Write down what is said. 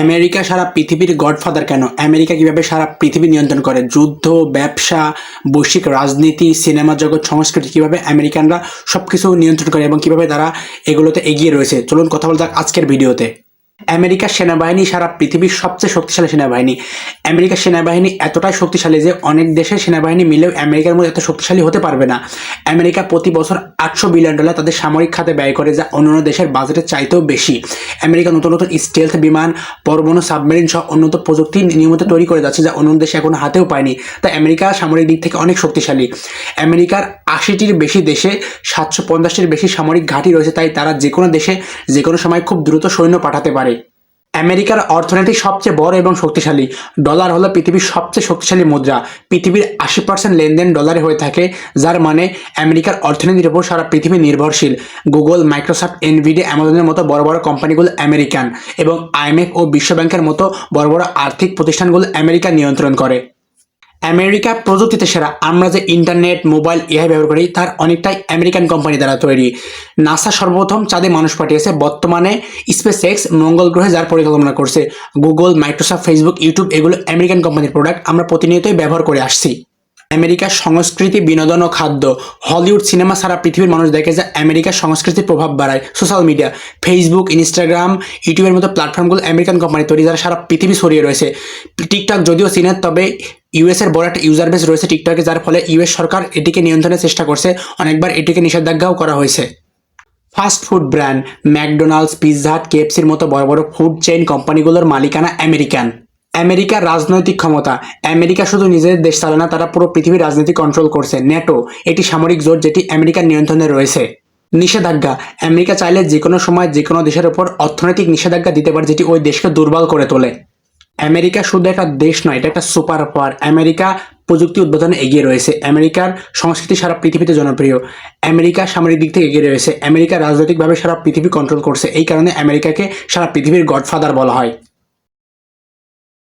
America সারা পৃথিবীর godfather কেন? America কীভাবে সারা পৃথিবী নিয়ন্ত্রণ করে? যুদ্ধ, ব্যবসা, বৈশ্বিক রাজনীতি, সিনেমা জগৎ, সংস্কৃতি কীভাবে আমেরিকানরা সব কিছু নিয়ন্ত্রণ করে এবং কীভাবে তারা এগুলোতে এগিয়ে রয়েছে? চলুন কথা বলতে আজকের ভিডিওতে। আমেরিকার সেনাবাহিনী সারা পৃথিবীর সবচেয়ে শক্তিশালী সেনাবাহিনী। আমেরিকার সেনাবাহিনী এতটাই শক্তিশালী যে অনেক দেশের সেনাবাহিনী মিলেও আমেরিকার মধ্যে এত শক্তিশালী হতে পারবে না। আমেরিকা প্রতি বছর আটশো বিলিয়ন ডলার তাদের সামরিক খাতে ব্যয় করে, যা অন্যান্য দেশের বাজেটের চাইতেও বেশি। আমেরিকা নতুন নতুন স্টেলথ বিমান, পরমাণু সাবমেরিন সহ উন্নত প্রযুক্তি নিয়মিত তৈরি করে যাচ্ছে, যা অন্য দেশে এখনও হাতেও পায়নি। তাই আমেরিকা সামরিক দিক থেকে অনেক শক্তিশালী। আমেরিকার আশিটির বেশি দেশে সাতশো পঞ্চাশটির বেশি সামরিক ঘাঁটি রয়েছে, তাই তারা যে কোনো দেশে যে কোনো সময় খুব দ্রুত সৈন্য পাঠাতে পারে। আমেরিকার অর্থনীতি সবচেয়ে বড় এবং শক্তিশালী। ডলার হলো পৃথিবীর সবচেয়ে শক্তিশালী মুদ্রা। পৃথিবীর আশি পার্সেন্ট লেনদেন ডলারে হয়ে থাকে, যার মানে আমেরিকার অর্থনীতির উপর সারা পৃথিবী নির্ভরশীল। গুগল, মাইক্রোসফট, এনভিডি, অ্যামাজনের মতো বড় বড় কোম্পানিগুলো আমেরিকান এবং আইএমএফ ও বিশ্বব্যাংকের মতো বড় বড় আর্থিক প্রতিষ্ঠানগুলো আমেরিকা নিয়ন্ত্রণ করে। আমেরিকা প্রযুক্তিতে সেরা। আমরা যে ইন্টারনেট, মোবাইল, এআই ব্যবহার করি, তার অনেকটাই আমেরিকান কোম্পানি দ্বারা তৈরি। নাসা সর্বপ্রথম চাঁদে মানুষ পাঠিয়েছে। বর্তমানে স্পেস এক্স মঙ্গল গ্রহে যার পরিকল্পনা করছে। গুগল, মাইক্রোসফট, ফেসবুক, ইউটিউব এগুলো আমেরিকান কোম্পানির প্রোডাক্ট। আমরা প্রতিনিয়তই ব্যবহার করে আসছি। আমেরিকার সংস্কৃতি, বিনোদন ও খাদ্য। হলিউড সিনেমা সারা পৃথিবীর মানুষ দেখে যে আমেরিকার সংস্কৃতির প্রভাব বাড়ায়। সোশ্যাল মিডিয়া, ফেসবুক, ইনস্টাগ্রাম, ইউটিউবের মতো প্ল্যাটফর্মগুলো আমেরিকান কোম্পানি তৈরি, যারা সারা পৃথিবী ছড়িয়ে রয়েছে। টিকটক যদিও চীনের, তবে ইউএস এর বড় একটা ইউজার বেস রয়েছে টিকটকে যার ফলে ইউএস সরকার এটিকে নিয়ন্ত্রণের চেষ্টা করছে। অনেকবার এটিকে নিষেধাজ্ঞাও করা হয়েছে। Fast food brand McDonald's Pizza Hut কেএফসির মতো বড় বড় ফুড চেইন কোম্পানিগুলোর মালিকানা আমেরিকান আমেরিকার রাজনৈতিক ক্ষমতা। আমেরিকা শুধু নিজেদের দেশ চালায় না, তারা পুরো পৃথিবীর রাজনীতি কন্ট্রোল করছে। ন্যাটো এটি সামরিক জোট যেটি আমেরিকার নিয়ন্ত্রণে রয়েছে। নিষেধাজ্ঞা। আমেরিকা চাইলে যে কোনো সময় যে কোনো দেশের উপর অর্থনৈতিক নিষেধাজ্ঞা দিতে পারে, যেটি ওই দেশকে দুর্বল করে তোলে। আমেরিকা শুধু একটা দেশ নয়, এটা একটা সুপার পাওয়ার। আমেরিকা প্রযুক্তি উদ্বোধনে এগিয়ে রয়েছে। আমেরিকার সংস্কৃতি সারা পৃথিবীতে জনপ্রিয়। আমেরিকা সামরিক দিক থেকে এগিয়ে রয়েছে। আমেরিকা রাজনৈতিকভাবে সারা পৃথিবী কন্ট্রোল করছে। এই কারণে আমেরিকাকে সারা পৃথিবীর গডফাদার বলা হয়।